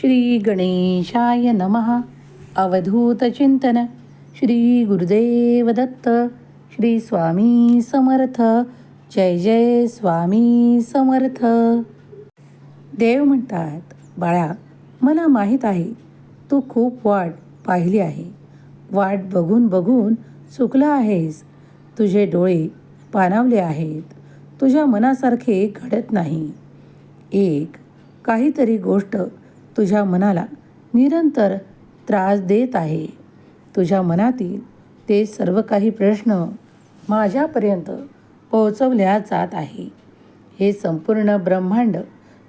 श्री गणेशाय नमः. अवधूतचिंतन श्री गुरुदेव दत्त. श्री स्वामी समर्थ. जय जय स्वामी समर्थ. देव म्हणतात बाळा मला माहीत आहे तू खूप वाट पाहिली आहे. वाट बघून बघून चुकला आहेस. तुझे डोळे पाणावले आहेत. तुझ्या मनासारखे घडत नाही. एक काहीतरी गोष्ट तुझ्या मनाला निरंतर त्रास देत आहे. तुझ्या मनातील ते सर्व काही प्रश्न माझ्यापर्यंत पोहोचवल्या जात आहे. हे संपूर्ण ब्रह्मांड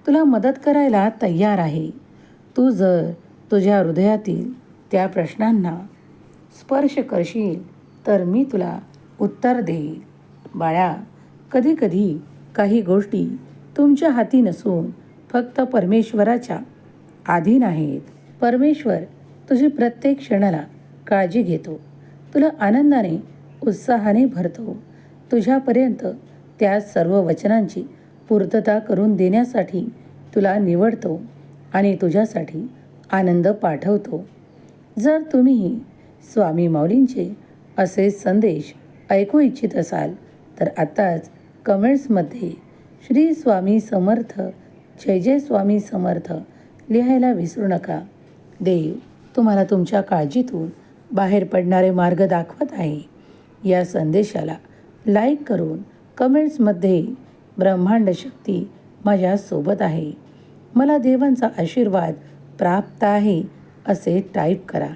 तुला मदत करायला तयार आहे. तू जर तुझ्या हृदयातील त्या प्रश्नांना स्पर्श करशील तर मी तुला उत्तर देईल बाळा कधीकधी काही गोष्टी तुमच्या हाती नसून फक्त परमेश्वराच्या आधीन आहेत परमेश्वर तुझी प्रत्येक क्षणाला काळजी घेतो. तुला आनंदाने उत्साहाने भरतो. तुझ्यापर्यंत त्या सर्व वचनांची पूर्तता करून देण्यासाठी तुला निवडतो आणि तुझ्यासाठी आनंद पाठवतो. जर तुम्ही स्वामी माऊलींचे असे संदेश ऐकू इच्छित असाल तर आत्ताच कमेंट्समध्ये श्री स्वामी समर्थ जय जय स्वामी समर्थ लिहायला विसरू नका. देव तुम्हाला तुमच्या काळजीतून बाहेर पडणारे मार्ग दाखवत आहे. या संदेशाला लाईक करून कमेंट्समध्ये ब्रह्मांड शक्ती माझ्यासोबत आहे. मला देवांचा आशीर्वाद प्राप्त आहे असे टाईप करा.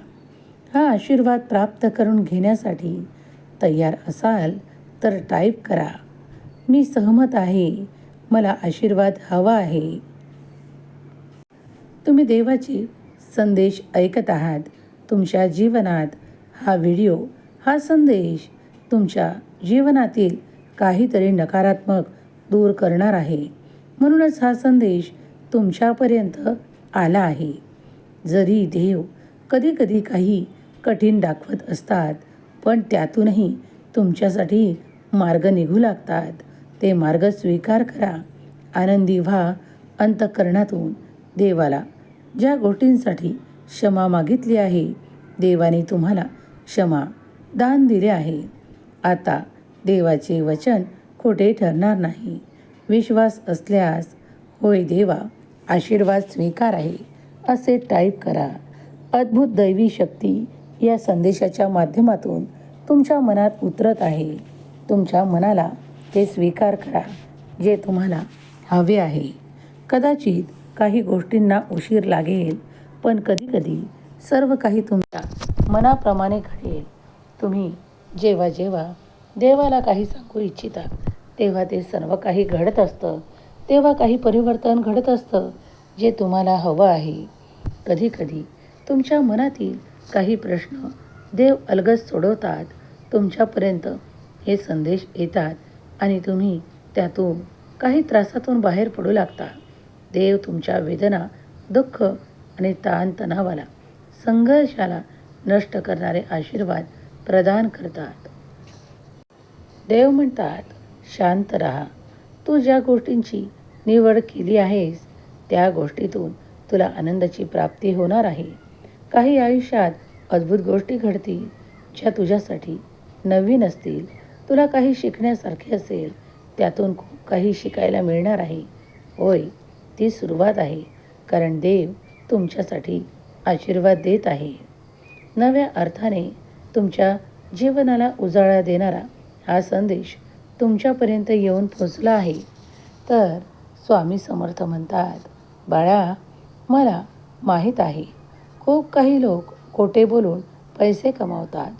हा आशीर्वाद प्राप्त करून घेण्यासाठी तयार असाल तर टाईप करा. मी सहमत आहे. मला आशीर्वाद हवा आहे. तुम्ही देवाची संदेश ऐकत आहात तुमच्या जीवनात हा व्हिडिओ हा संदेश तुमच्या जीवनातील काहीतरी नकारात्मक दूर करणार आहे. म्हणूनच हा संदेश तुमच्यापर्यंत आला आहे. जरी देव कधीकधी काही कठीण दाखवत असतात पण त्यातूनही तुमच्यासाठी मार्ग निघू लागतात. ते मार्ग स्वीकार करा. आनंदी व्हा अंतकरणातून देवाला. ज्या गोष्टींसाठी क्षमा मागितली आहे देवाने तुम्हाला क्षमा दान दिले आहे. आता देवाचे वचन खोटे ठरणार नाही. विश्वास असल्यास होय देवा आशीर्वाद स्वीकार आहे असे टाईप करा. अद्भुत दैवी शक्ती या संदेशाच्या माध्यमातून तुमच्या मनात उतरत आहे. तुमच्या मनाला ते स्वीकार करा जे तुम्हाला हवे आहे. कदाचित काही गोष्टींना उशीर लागेल पण कधीकधी सर्व काही तुमच्या मनाप्रमाणे घडेल. तुम्ही जेव्हा जेव्हा देवाला काही सांगू इच्छिता तेव्हा ते सर्व काही घडत असतं. तेव्हा काही परिवर्तन घडत असतं जे तुम्हाला हवं आहे. कधीकधी तुमच्या मनातील काही प्रश्न देव अलगद सोडवतात तुमच्यापर्यंत हे संदेश येतात आणि तुम्ही त्यातून काही त्रासातून बाहेर पडू लागता. देव तुमच्या वेदना दुःख आणि ताणतणावाला संघर्षाला नष्ट करणारे आशीर्वाद प्रदान करतात. देव म्हणतात शांत राहा. तू ज्या गोष्टींची निवड केली आहेस त्या गोष्टीतून तुला आनंदाची प्राप्ती होणार आहे. काही आयुष्यात अद्भुत गोष्टी घडतील ज्या तुझ्यासाठी नवीन असतील. तुला काही शिकण्यासारखे असेल त्यातून खूप काही शिकायला मिळणार आहे. होय ती सुरुवात आहे. कारण देव तुमच्यासाठी आशीर्वाद देत आहे. नव्या अर्थाने तुमच्या जीवनाला उजाळा देणारा हा संदेश तुमच्यापर्यंत येऊन पोचला आहे. तर स्वामी समर्थ म्हणतात बाळा मला माहीत आहे. खूप काही लोक खोटे बोलून पैसे कमावतात.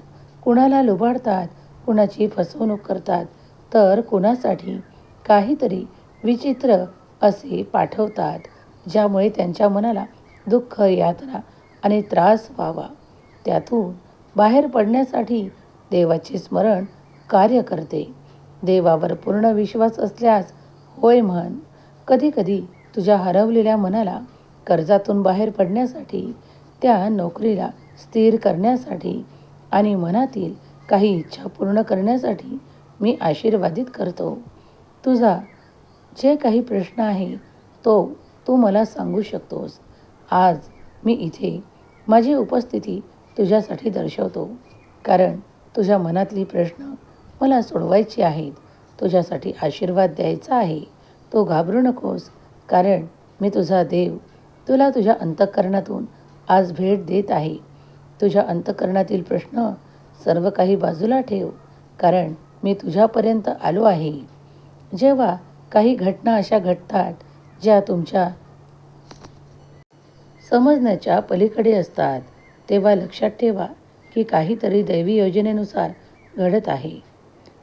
कुणाला लुबाडतात कुणाची फसवणूक करतात. तर कुणासाठी काहीतरी विचित्र असे पाठवतात ज्यामुळे त्यांच्या मनाला दुःख यातना आणि त्रास व्हावा. त्यातून बाहेर पडण्यासाठी देवाचे स्मरण कार्य करते. देवावर पूर्ण विश्वास असल्यास होय म्हण कधीकधी तुझ्या हरवलेल्या मनाला कर्जातून बाहेर पडण्यासाठी त्या नोकरीला स्थिर करण्यासाठी आणि मनातील काही इच्छा पूर्ण करण्यासाठी मी आशीर्वादित करतो. तुझा जे काही प्रश्न आहे तो तू मला सांगू शकतोस. आज मी इथे माझी उपस्थिती तुझ्यासाठी दर्शवतो. कारण तुझ्या मनातली प्रश्न मला सोडवायची आहेत. तुझ्यासाठी आशीर्वाद द्यायचा आहे. तो घाबरू नकोस. कारण मी तुझा देव तुला तुझ्या अंतःकरणातून आज भेट देत आहे. तुझ्या अंतःकरणातील प्रश्न सर्व काही बाजूला ठेव. कारण मी तुझ्यापर्यंत आलो आहे. जेव्हा काही घटना अशा घडतात ज्या तुमच्या समजण्याच्या पलीकडे असतात. तेव्हा लक्षात ठेवा की काहीतरी दैवी योजनेनुसार घडत आहे.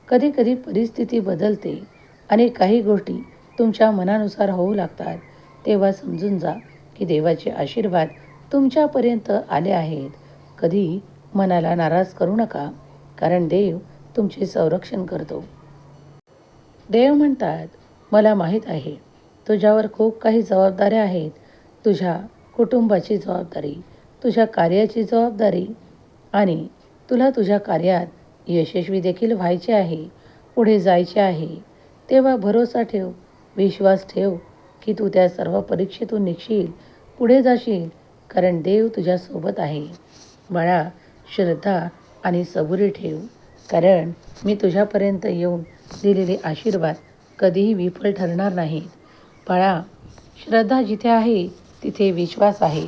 कधीकधी परिस्थिती बदलते आणि काही गोष्टी तुमच्या मनानुसार होऊ लागतात. तेव्हा समजून जा की देवाचे आशीर्वाद तुमच्यापर्यंत आले आहेत. कधी मनाला नाराज करू नका कारण देव तुमचे संरक्षण करतो. देव म्हणतात मला माहीत आहे. तुझ्यावर खूप काही जबाबदाऱ्या आहेत. तुझ्या कुटुंबाची जबाबदारी तुझ्या कार्याची जबाबदारी आणि तुला तुझ्या कार्यात यशस्वी देखील व्हायचे आहे पुढे जायचे आहे. तेव्हा भरोसा ठेव विश्वास ठेव की तू त्या सर्व परीक्षेतून निघशील पुढे जाशील कारण देव तुझ्यासोबत आहे. बाळा श्रद्धा आणि सबुरी ठेव कारण मी तुझ्यापर्यंत येऊन दिलेले आशीर्वाद कधीही विफल ठरणार नाहीत बाळा श्रद्धा जिथे आहे तिथे विश्वास आहे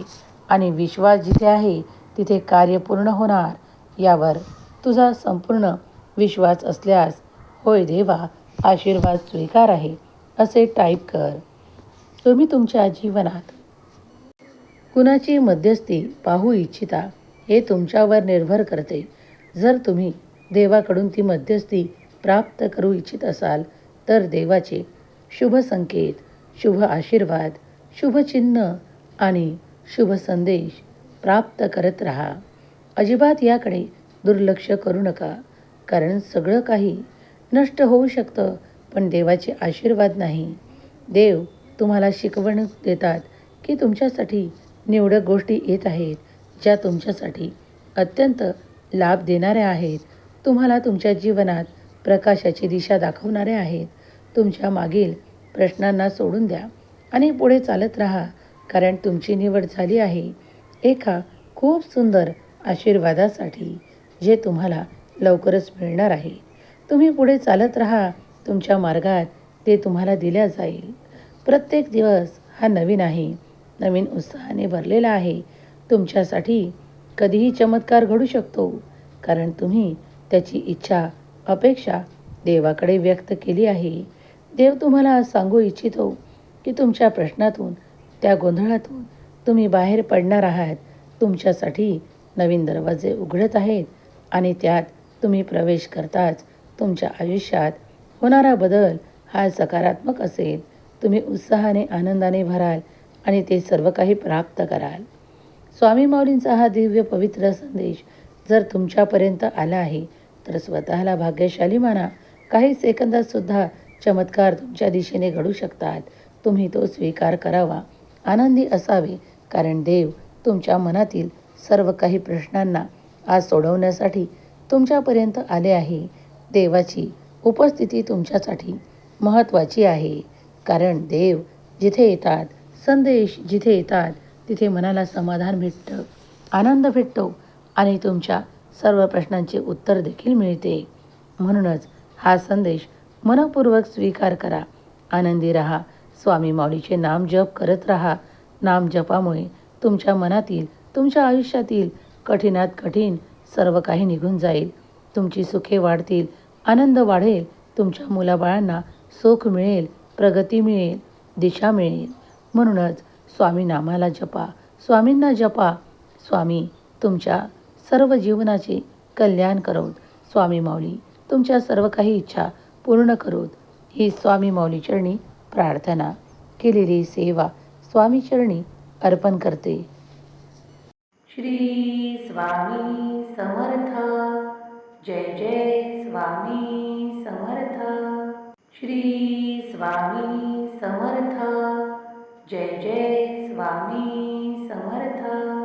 आणि विश्वास जिथे आहे तिथे कार्य पूर्ण होणार. यावर तुझा संपूर्ण विश्वास असल्यास होय देवा आशीर्वाद स्वीकार आहे असे टाईप कर. तुम्ही तुमच्या जीवनात कुणाची मध्यस्थी पाहू इच्छिता हे तुमच्यावर निर्भर करते. जर तुम्ही देवाकडून ती मध्यस्थी प्राप्त करू इच्छित असाल तर देवाचे शुभ संकेत शुभ आशीर्वाद शुभ चिन्ह आणि शुभ संदेश प्राप्त करत राहा. अजिबात याकडे दुर्लक्ष करू नका कारण सगळं काही नष्ट होऊ शकतं पण देवाचे आशीर्वाद नाही. देव तुम्हाला शिकवण देतात की तुमच्यासाठी निवडक गोष्टी येत आहेत ज्या तुमच्यासाठी अत्यंत लाभ देणाऱ्या आहेत. तुम्हाला तुमच्या जीवनात प्रकाशाची दिशा दाखवणारे आहेत. तुमच्या मागील प्रश्नांना सोडून द्या आणि पुढे चालत राहा कारण तुमची निवड झाली आहे. एका खूप सुंदर आशीर्वादासाठी जे तुम्हाला लवकरच मिळणार आहे. तुम्ही पुढे चालत राहा तुमच्या मार्गात ते तुम्हाला दिल्या जाईल. प्रत्येक दिवस हा नवीन आहे. नवीन उत्साहाने भरलेला आहे. तुमच्यासाठी कधीही चमत्कार घडू शकतो कारण तुम्ही त्याची इच्छा अपेक्षा देवाकडे व्यक्त केली आहे. देव तुम्हाला सांगू इच्छितो की तुमच्या प्रश्नातून त्या गोंधळातून तुम्ही बाहेर पडणार आहात. तुमच्यासाठी नवीन दरवाजे उघडत आहेत आणि त्यात तुम्ही प्रवेश करताच तुमच्या आयुष्यात होणारा बदल हा सकारात्मक असेल. तुम्ही उत्साहाने आनंदाने भराल आणि ते सर्व काही प्राप्त कराल. स्वामी माऊलींचा हा दिव्य पवित्र संदेश जर तुमच्यापर्यंत आला आहे तर स्वतःला भाग्यशाली माना. काही सेकंदातसुद्धा चमत्कार तुमच्या दिशेने घडू शकतात. तुम्ही तो स्वीकार करावा. आनंदी असावे कारण देव तुमच्या मनातील सर्व काही प्रश्नांना आज सोडवण्यासाठी तुमच्यापर्यंत आले आहे. देवाची उपस्थिती तुमच्यासाठी महत्त्वाची आहे. कारण देव जिथे येतात संदेश जिथे येतात तिथे मनाला समाधान भेटतं आनंद भेटतो आणि तुमच्या सर्व प्रश्नांचे उत्तर देखील मिळते. म्हणूनच हा संदेश मनपूर्वक स्वीकार करा. आनंदी राहा. स्वामी माऊलीचे नाम जप करत राहा. नाम जपामुळे तुमच्या मनातील तुमच्या आयुष्यातील कठीणात कठीण सर्व काही निघून जाईल. तुमची सुखे वाढतील आनंद वाढेल तुमच्या मुलाबाळांना सुख मिळेल प्रगती मिळेल दिशा मिळेल. म्हणूनच स्वामी नामाला जपा. स्वामींना जपा. स्वामी तुमच्या सर्व जीवनाचे कल्याण करोत. स्वामी माऊली तुमच्या सर्व काही इच्छा पूर्ण करोत. ही स्वामी माऊली चरणी प्रार्थना केलेली सेवा स्वामी चरणी अर्पण करते. श्री स्वामी समर्थ. जय जय स्वामी समर्थ. श्री स्वामी समर्थ. जय जय स्वामी समर्थ.